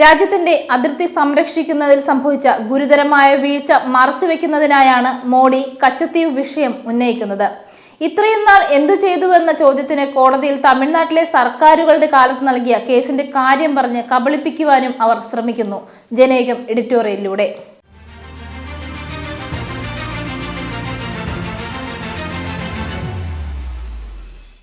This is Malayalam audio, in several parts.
രാജ്യത്തിന്റെ അതിർത്തി സംരക്ഷിക്കുന്നതിൽ സംഭവിച്ച ഗുരുതരമായ വീഴ്ച മറച്ചുവെക്കുന്നതിനായാണ് മോഡി കച്ചത്തീവ് വിഷയം ഉന്നയിക്കുന്നത്. ഇത്രയും നാൾ എന്തു ചെയ്തുവെന്ന ചോദ്യത്തിന് കോടതിയിൽ തമിഴ്നാട്ടിലെ സർക്കാരുകളുടെ കാലത്ത് നൽകിയ കേസിന്റെ കാര്യം പറഞ്ഞ് കബളിപ്പിക്കുവാനും അവർ ശ്രമിക്കുന്നു. ജനേകം എഡിറ്റോറിയലിലൂടെ.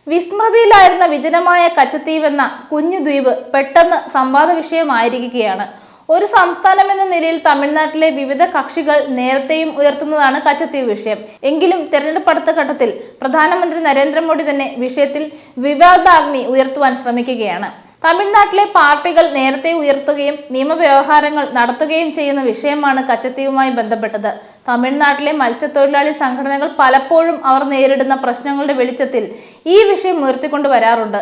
വിസ്മൃതിയിലായിരുന്ന വിജനമായ കച്ചത്തീവ് എന്ന കുഞ്ഞു ദ്വീപ് പെട്ടെന്ന് സംവാദ വിഷയമായിരിക്കുകയാണ്. ഒരു സംസ്ഥാനം എന്ന നിലയിൽ തമിഴ്നാട്ടിലെ വിവിധ കക്ഷികൾ നേരത്തെയും ഉയർത്തുന്നതാണ് കച്ചത്തീവ് വിഷയം. എങ്കിലും തെരഞ്ഞെടുപ്പ് അടുത്ത ഘട്ടത്തിൽ പ്രധാനമന്ത്രി നരേന്ദ്രമോദി തന്നെ വിഷയത്തിൽ വിവാദാഗ്നി ഉയർത്തുവാൻ ശ്രമിക്കുകയാണ്. തമിഴ്നാട്ടിലെ പാർട്ടികൾ നേരത്തെ ഉയർത്തുകയും നിയമവ്യവഹാരങ്ങൾ നടത്തുകയും ചെയ്യുന്ന വിഷയമാണ് കച്ചത്തീവുമായി ബന്ധപ്പെട്ടത്. തമിഴ്നാട്ടിലെ മത്സ്യത്തൊഴിലാളി സംഘടനകൾ പലപ്പോഴും അവർ നേരിടുന്ന പ്രശ്നങ്ങളുടെ വെളിച്ചത്തിൽ ഈ വിഷയം ഉയർത്തിക്കൊണ്ടു വരാറുണ്ട്.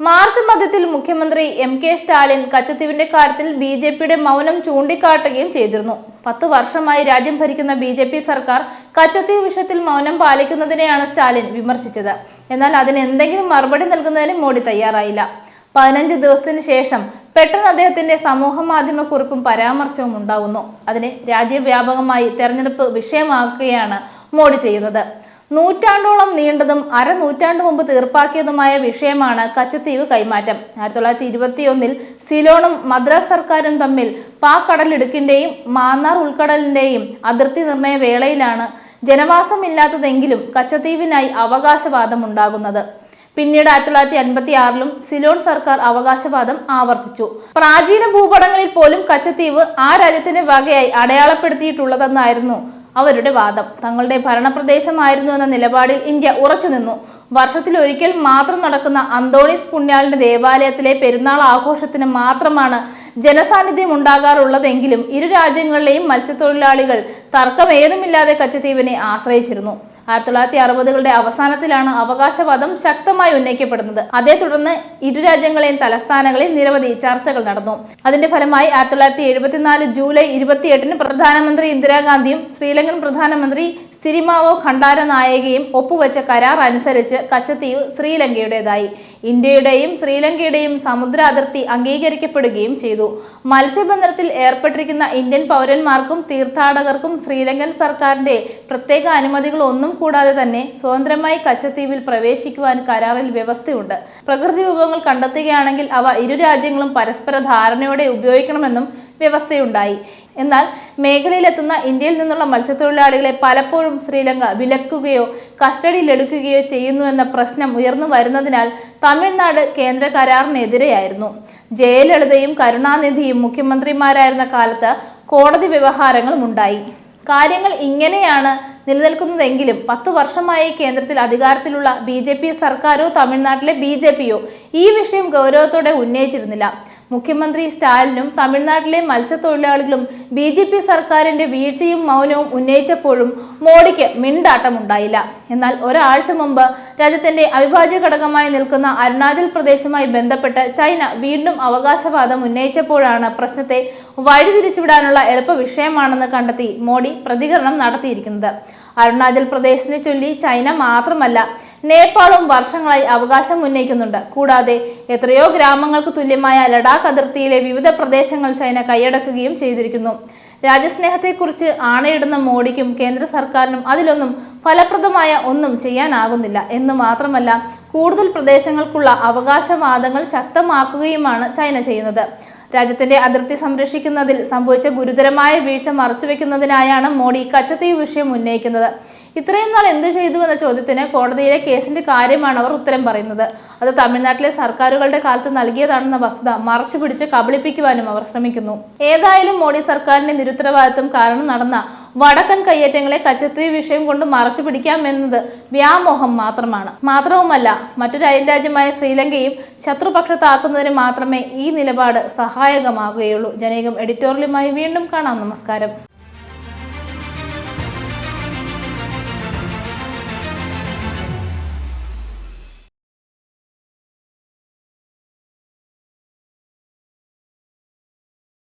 മാർച്ച് മധ്യത്തിൽ മുഖ്യമന്ത്രി എം കെ സ്റ്റാലിൻ കച്ചത്തീവിന്റെ കാര്യത്തിൽ ബി ജെ പിയുടെ മൗനം ചൂണ്ടിക്കാട്ടുകയും ചെയ്തിരുന്നു. പത്ത് വർഷമായി രാജ്യം ഭരിക്കുന്ന ബി ജെ പി സർക്കാർ കച്ചത്തീവ് വിഷയത്തിൽ മൗനം പാലിക്കുന്നതിനെയാണ് സ്റ്റാലിൻ വിമർശിച്ചത്. എന്നാൽ അതിന് എന്തെങ്കിലും മറുപടി നൽകുന്നതിന് മോഡി തയ്യാറായില്ല. പതിനഞ്ച് ദിവസത്തിന് ശേഷം പെട്ടെന്ന് അദ്ദേഹത്തിന്റെ സമൂഹ മാധ്യമ കുറിപ്പും പരാമർശവും ഉണ്ടാകുന്നു അതിന് രാജ്യവ്യാപകമായി തെരഞ്ഞെടുപ്പ് വിഷയമാക്കുകയാണ് മോഡി ചെയ്യുന്നത്. നൂറ്റാണ്ടോളം നീണ്ടതും അരനൂറ്റാണ്ട് മുമ്പ് തീർപ്പാക്കിയതുമായ വിഷയമാണ് കച്ചത്തീവ് കൈമാറ്റം. ആയിരത്തി തൊള്ളായിരത്തി ഇരുപത്തിയൊന്നിൽ സിലോണും മദ്രാസ് സർക്കാരും തമ്മിൽ പാക് കടലിടുക്കിന്റെയും മാന്നാർ ഉൾക്കടലിന്റെയും അതിർത്തി നിർണയ വേളയിലാണ് ജനവാസമില്ലാത്തതെങ്കിലും കച്ചത്തീവിനായി അവകാശവാദം ഉണ്ടാകുന്നത് പിന്നീട് ആയിരത്തി തൊള്ളായിരത്തി അൻപത്തി ആറിലും സിലോൺ സർക്കാർ അവകാശവാദം ആവർത്തിച്ചു. പ്രാചീന ഭൂപടങ്ങളിൽ പോലും കച്ചത്തീവ് ആ രാജ്യത്തിന്റെ വകയായി അടയാളപ്പെടുത്തിയിട്ടുള്ളതെന്നായിരുന്നു അവരുടെ വാദം. തങ്ങളുടെ ഭരണപ്രദേശമായിരുന്നു എന്ന നിലപാടിൽ ഇന്ത്യ ഉറച്ചുനിന്നു. വർഷത്തിൽ ഒരിക്കൽ മാത്രം നടക്കുന്ന അന്തോണീസ് പുണ്യാളിന്റെ ദേവാലയത്തിലെ പെരുന്നാൾ ആഘോഷത്തിന് മാത്രമാണ് ജനസാന്നിധ്യം ഉണ്ടാകാറുള്ളതെങ്കിലും ഇരു രാജ്യങ്ങളിലെയും മത്സ്യത്തൊഴിലാളികൾ തർക്കമേതുമില്ലാതെ കച്ചത്തീവിനെ ആശ്രയിച്ചിരുന്നു. ആയിരത്തി തൊള്ളായിരത്തി അറുപതുകളുടെ അവസാനത്തിലാണ് അവകാശവാദം ശക്തമായി ഉന്നയിക്കപ്പെടുന്നത്. അതേ തുടർന്ന് ഇരു രാജ്യങ്ങളെയും തലസ്ഥാനങ്ങളിൽ നിരവധി ചർച്ചകൾ നടന്നു. അതിന്റെ ഫലമായി ആയിരത്തി തൊള്ളായിരത്തി എഴുപത്തിനാല് ജൂലൈ ഇരുപത്തിയെട്ടിന് പ്രധാനമന്ത്രി ഇന്ദിരാഗാന്ധിയും ശ്രീലങ്കൻ പ്രധാനമന്ത്രി സിരിമാവോ ഖണ്ഡാര നായകയും ഒപ്പുവെച്ച കരാർ അനുസരിച്ച് കച്ചത്തീവ് ശ്രീലങ്കയുടേതായി. ഇന്ത്യയുടെയും ശ്രീലങ്കയുടെയും സമുദ്ര അതിർത്തി അംഗീകരിക്കപ്പെടുകയും ചെയ്തു. മത്സ്യബന്ധനത്തിൽ ഏർപ്പെട്ടിരിക്കുന്ന ഇന്ത്യൻ പൗരന്മാർക്കും തീർത്ഥാടകർക്കും ശ്രീലങ്കൻ സർക്കാരിന്റെ പ്രത്യേക അനുമതികൾ ഒന്നും കൂടാതെ തന്നെ സ്വതന്ത്രമായി കച്ചത്തീവിൽ പ്രവേശിക്കുവാൻ കരാറിൽ വ്യവസ്ഥയുണ്ട്. പ്രകൃതി വിഭവങ്ങൾ കണ്ടെത്തുകയാണെങ്കിൽ അവ ഇരു രാജ്യങ്ങളും പരസ്പര ധാരണയോടെ ഉപയോഗിക്കണമെന്നും വ്യവസ്ഥയുണ്ടായി. എന്നാൽ മേഖലയിലെത്തുന്ന ഇന്ത്യയിൽ നിന്നുള്ള മത്സ്യത്തൊഴിലാളികളെ പലപ്പോഴും ശ്രീലങ്ക വിലക്കുകയോ കസ്റ്റഡിയിലെടുക്കുകയോ ചെയ്യുന്നു എന്ന പ്രശ്നം ഉയർന്നു വരുന്നതിനാൽ തമിഴ്നാട് കേന്ദ്ര കരാറിനെതിരെയായിരുന്നു. ജയലളിതയും കരുണാനിധിയും മുഖ്യമന്ത്രിമാരായിരുന്ന കാലത്ത് കോടതി വ്യവഹാരങ്ങളും ഉണ്ടായി. കാര്യങ്ങൾ ഇങ്ങനെയാണ് നിലനിൽക്കുന്നതെങ്കിലും പത്ത് വർഷമായി കേന്ദ്രത്തിൽ അധികാരത്തിലുള്ള ബി ജെ പി സർക്കാരോ തമിഴ്നാട്ടിലെ ബി ജെ പിയോ ഈ വിഷയം ഗൗരവത്തോടെ ഉന്നയിച്ചിരുന്നില്ല. മുഖ്യമന്ത്രി സ്റ്റാലിനും തമിഴ്നാട്ടിലെ മത്സ്യത്തൊഴിലാളികളും ബി ജെ പി സർക്കാരിന്റെ വീഴ്ചയും മൗനവും ഉന്നയിച്ചപ്പോഴും മോഡിക്ക് മിണ്ടാട്ടമുണ്ടായില്ല. എന്നാൽ ഒരാഴ്ച മുമ്പ് രാജ്യത്തിന്റെ അവിഭാജ്യ ഘടകമായി നിൽക്കുന്ന അരുണാചൽ പ്രദേശുമായി ബന്ധപ്പെട്ട് ചൈന വീണ്ടും അവകാശവാദം ഉന്നയിച്ചപ്പോഴാണ് പ്രശ്നത്തെ വഴിതിരിച്ചുവിടാനുള്ള എളുപ്പ വിഷയമാണെന്ന് കണ്ടെത്തി മോഡി പ്രതികരണം നടത്തിയിരിക്കുന്നത്. അരുണാചൽ പ്രദേശിനെ ചൊല്ലി ചൈന മാത്രമല്ല നേപ്പാളും വർഷങ്ങളായി അവകാശം ഉന്നയിക്കുന്നുണ്ട്. കൂടാതെ എത്രയോ ഗ്രാമങ്ങൾക്ക് തുല്യമായ ലഡാക്ക് അതിർത്തിയിലെ വിവിധ പ്രദേശങ്ങൾ ചൈന കൈയടക്കുകയും ചെയ്തിരിക്കുന്നു. രാജ്യസ്നേഹത്തെക്കുറിച്ച് ആണയിടുന്ന മോഡിക്കും കേന്ദ്ര സർക്കാരിനും അതിലൊന്നും ഫലപ്രദമായ ഒന്നും ചെയ്യാനാകുന്നില്ല. എന്ന് മാത്രമല്ല കൂടുതൽ പ്രദേശങ്ങൾക്കുള്ള അവകാശവാദങ്ങൾ ശക്തമാക്കുകയുമാണ് ചൈന ചെയ്യുന്നത്. രാജ്യത്തിന്റെ അതിർത്തി സംരക്ഷിക്കുന്നതിൽ സംഭവിച്ച ഗുരുതരമായ വീഴ്ച മറച്ചുവെക്കുന്നതിനായാണ് മോഡി കച്ചത്തീവ് വിഷയം ഉന്നയിക്കുന്നത്. ഇത്രയും നാൾ എന്ത് ചെയ്തു എന്ന ചോദ്യത്തിന് കോടതിയിലെ കേസിന്റെ കാര്യമാണ് അവർ ഉത്തരം പറയുന്നത്. അത് തമിഴ്നാട്ടിലെ സർക്കാരുകളുടെ കാലത്ത് നൽകിയതാണെന്ന വസ്തുത മറച്ചു പിടിച്ച് കബളിപ്പിക്കുവാനും അവർ ശ്രമിക്കുന്നു. ഏതായാലും മോഡി സർക്കാരിന്റെ നിരുത്തരവാദിത്വം കാരണം നടന്ന വടക്കൻ കയ്യേറ്റങ്ങളെ കച്ചത്തി വിഷയം കൊണ്ട് മറച്ചു പിടിക്കാമെന്നത് വ്യാമോഹം മാത്രമാണ്. മാത്രവുമല്ല മറ്റൊരു അയൽരാജ്യമായ ശ്രീലങ്കയും ശത്രുപക്ഷത്താക്കുന്നതിന് മാത്രമേ ഈ നിലപാട് സഹായകമാകുകയുള്ളൂ. ജനകം എഡിറ്റോറിയലുമായി വീണ്ടും കാണാം. നമസ്കാരം.